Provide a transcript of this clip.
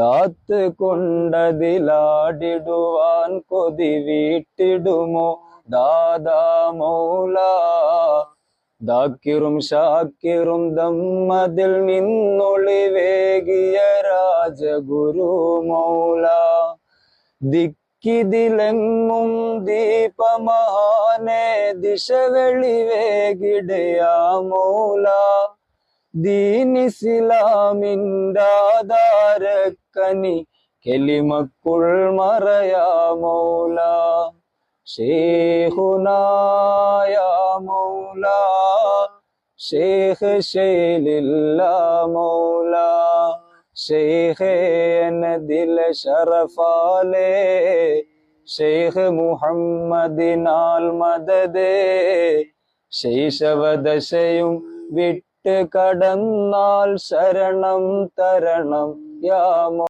കാത്ത് കൊണ്ടതിലാടിടുവാൻ കൊതി വീട്ടിടുമോ? ദാദാ മൗല. ദാക്കിറും ഷാക്കിറും ദമ്മതിൽ നിന്നൊളിവേകിയ രാജഗുരു മൗല. ദിക്കിതിലെങ്ങും ദീപമഹാനെ ദിശ വെളിവേകിടയാ മൗല. ദീനിസിലാമിന്റാധാരക്കനി കെലിമക്കുൾ മറയാ മൗല ഷേഹുനായ മൗല ഷേഖ് ശൈലില്ല മൗല ദില ദിൽ ഷറഫാലേ ഷെയ്ഖ് മുഹമ്മദിനാൽ മദദേ ശൈശവദശയും വിട്ട് കടന്നാൽ ശരണം തരണം. യാമോ